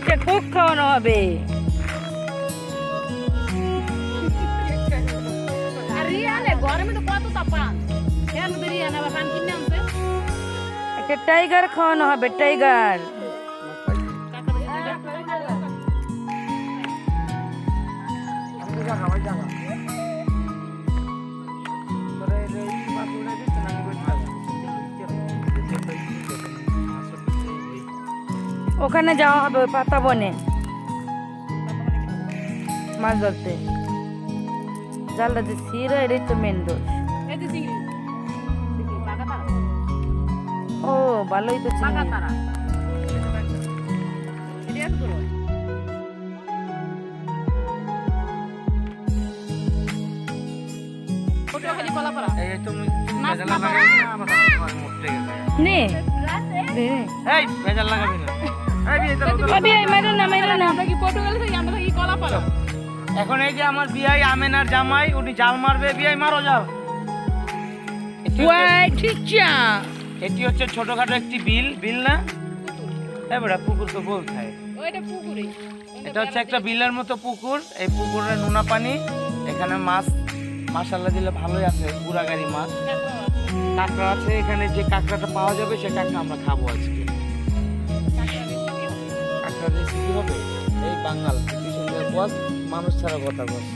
এক একটা কোক খাওয়ানো হবে। একটা টাইগার খাওয়ানো হবে টাইগার। ওখানে যাওয়া হবে ওই পাতা বনে। মাছ ধরতে। জালটা যে ছিঁড়ে এটাই তো মেন দোষ। ও ভালোই তো ভেজাল না। এই ভেজাল লাগাবি না। এখন এই যে আমার বিয়াই আমেনার জামাই উনি জাল মারবে বিয়াই মারো যাও। এটি হচ্ছে- ছোটখাটো একটি বিল বিল না? এবারে পুকুর তো বল থাকে ওইটা পুকুরে। এটা হচ্ছে একটা বিলের মতো পুকুর এই পুকুরের নোনা পানি এখানে মাছ মাসাল্লা দিলে ভালোই আছে পুরাগাড়ি মাছ। কাঁকড়া আছে এখানে যে কাঁকড়াটা পাওয়া যাবে সে কাঁকড়া আমরা খাব আজকে। কাঁকড়া রেসিপি হবে এই বাঙাল কি সুন্দর বস মানুষ ছাড়া কথা বস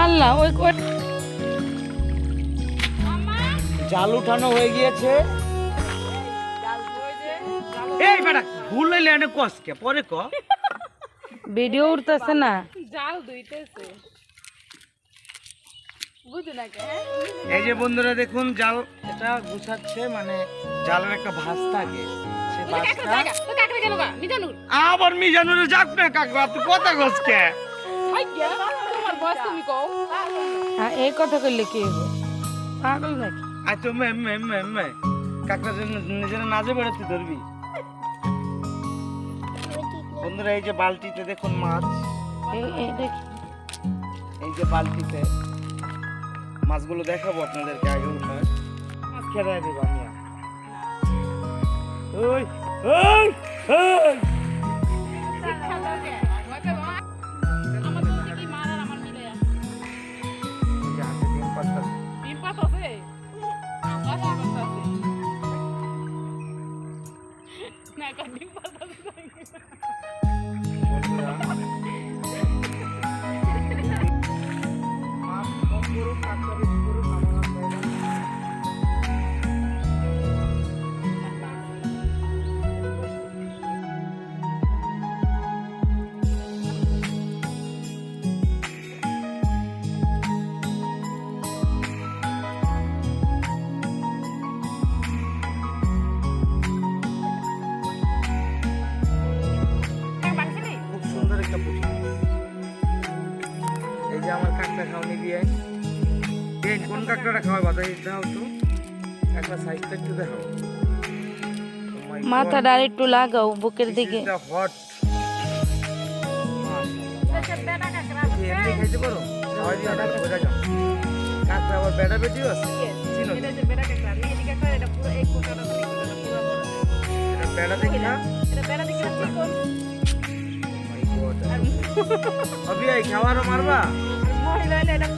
আল্লাহ ওই ওই জাল উঠানো হয়ে গিয়েছে। এই বেটা ভুল হইলে এনে কসকে পরে ক। ভিডিও উঠতেছে না। জাল কে? এই যে বন্ধুরা দেখুন জাল এটা গুছাচ্ছে মানে জালের একটা ভাঁজ থাকে। সে ভাঁজটা আবার মিজানুরে যাক না কাকড়া তুই কথা হ্যাঁ এই কথা কইলে কি হবে পাগল নাকি? আর তো মে মে মে মে। কাকড়া নিজের নাজে বেড়াতে ধরবি। বন্ধুরা এই যে বালতিতে দেখুন মাছ। এই যে বালতিতে মাছগুলো দেখাবো আপনাদেরকে আগে দেবো আমি ওই ওই ওই। আমার তো কি মার আমার মিলে এই ডিম পাতা ডিম পাত আছে কাঁকড়া খাওয়ানি দিয়ে দিয়ে কোন কাঁকড়াটা খাওয়াই বাতাই দাও তো। একটা সাইজটা একটু দেখাও। Oh my God. একটু লাগাও বুকের দিকে। খাইতে পারো? কাঁকড়া আবার বেড়া বেটিও আছে। দেখি না? এই খাওয়ারও মারবা? এটা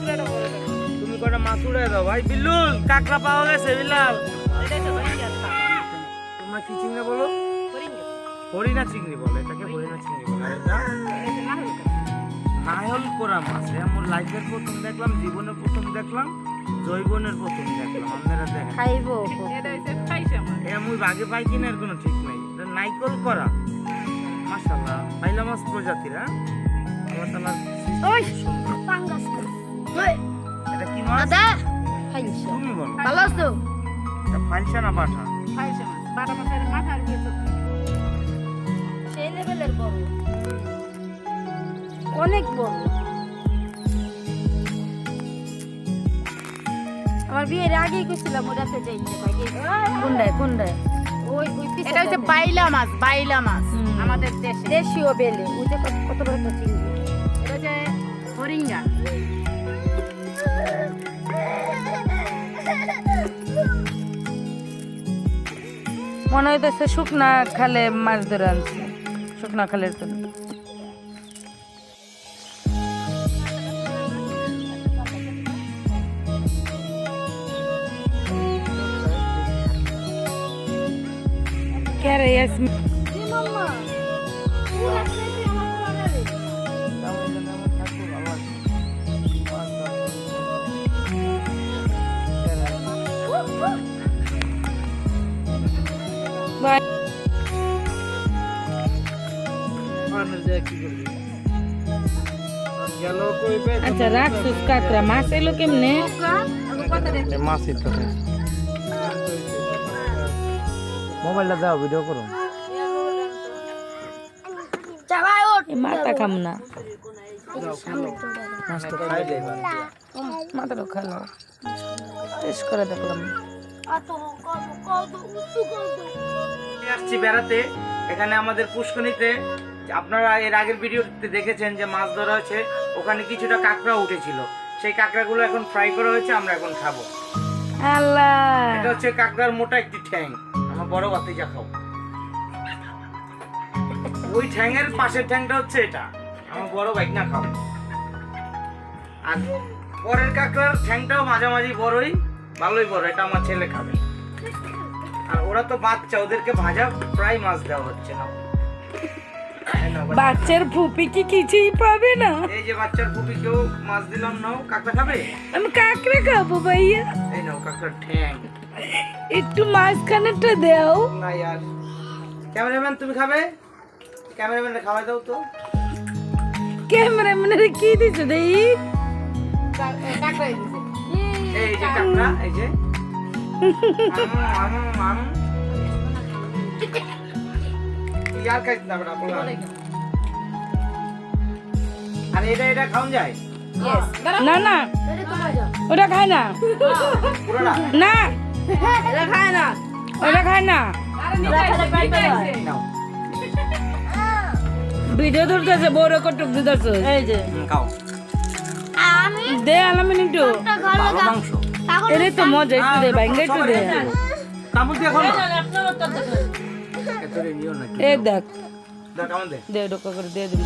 তুমি কটা মাছ উড়াই দাও। ভাই বিল্লুল কাঁকড়া পাওয়া গেছে বিলাল এটা তো গেছে তোমরা কি চিংড়ি বলো? হরিণা চিংড়ি বলে এটাকে হরিণা চিংড়ি বলে। এটা নায়ল করা মাছ আমার লাইফের প্রথম দেখলাম জীবনের প্রথম দেখলাম জৈবনের প্রথম দেখলাম। আপনারা দেখেন। খাইবো এটা হইছে এ আমি বাগে পাই কিনা এর কোনো ঠিক নাই। এটা নাইকল করা মাশাল্লাহ পাইলা মাছ প্রজাতির আল্লাহ তাআলার ওই! পাঙ্গাস এটা কি মাছ? দাদা খাইছো তুমি বলো। ভালো আছো? এটা ফাইলসা না পাঠা খাইছে মাছ। বাটা মাছের মাথা আর গেছে সেই লেভেলের বড়। অনেক বড়। আমার বিয়ের আগেই কইছিলাম ওটাতে যাইতে কোনটায় কোনটায় ওই ওই এটা হচ্ছে বাইলা মাছ বাইলা মাছ। আমাদের দেশে। দেশীয় বেলে। ওই যে কত- কত বড় একটা চিংড়ি। এটা হচ্ছে হরিঙ্গা মনে হইতেছে শুকনা খালে মাছ ধরে আনছে। শুকনা খালের জন্য কে রে ইয়াসমিন? বাই আচ্ছা রাখছিস কাকরা মাছ এলো কেমনে? মাছই তো মোবাইলটা দাও ভিডিও করো। মাথা খাম না। মাথাটা খালো। টেস্ট করে দেখলাম। আসছি বেড়াতে। এখানে আমাদের পুষ্কনিতে আপনারা এর আগের ভিডিওতে দেখেছেন যে মাছ ধরা হয়েছে ওখানে কিছুটা কাঁকড়া উঠেছিল। সেই কাঁকড়াগুলো এখন ফ্রাই করা হয়েছে আমরা এখন খাব। আল্লাহ। এটা হচ্ছে কাঁকড়ার মোটা একটি ঠ্যাং। আমার বড় বাতিজা খাও। ওই ঠ্যাংয়ের পাশের ঠ্যাংটা হচ্ছে এটা। আমার বড় বাইক না খাও। আর পরের কাঁকড়ার ঠ্যাংটাও মাঝামাঝি বড়ই ভালোই বড় এটা আমার ছেলে খাবে। আর ওরা তো বাচ্চা ওদেরকে ভাজা প্রায় মাছ দেওয়া হচ্ছে না। বাচ্চা। বাচ্চার ফুপি কি কিছুই পাবে না? এই যে বাচ্চার পুপিকেও মাছ দিলাম নাও কাঁকড়া খাবে? আমি কাকড়া খাব ভাইয়া। এই নাও কাঁকড়ার ঠ্যাং। একটু মাঝখানেরটা দেও। না ইয়ার। ক্যামেরাম্যান তুমি খাবে? ক্যামেরাম্যানটা খাওয়াই দাও তো। ক্যামেরাম্যানের কি দিছো দেই? কাঁকড়াই দিছে এই যে কাঁকড়া এই যে। না বেটা, বলো। আর এটা এটা খাওয়া যায়? না না। ওটা খায় না। না। ওটা খায় না। ওটা খায় না। ভিডিও ধরতেছে বড় কটক দিতেছে এই যে। খাও। দে আলামিন একটু। মাংস। এরে তো মজা একটু দে ভাঙ্গা একটু দে। তামুল দিয়ে খাও না এত রে নিও না এ দেখ। দেখ দে। ডোকা করে দে দিবি।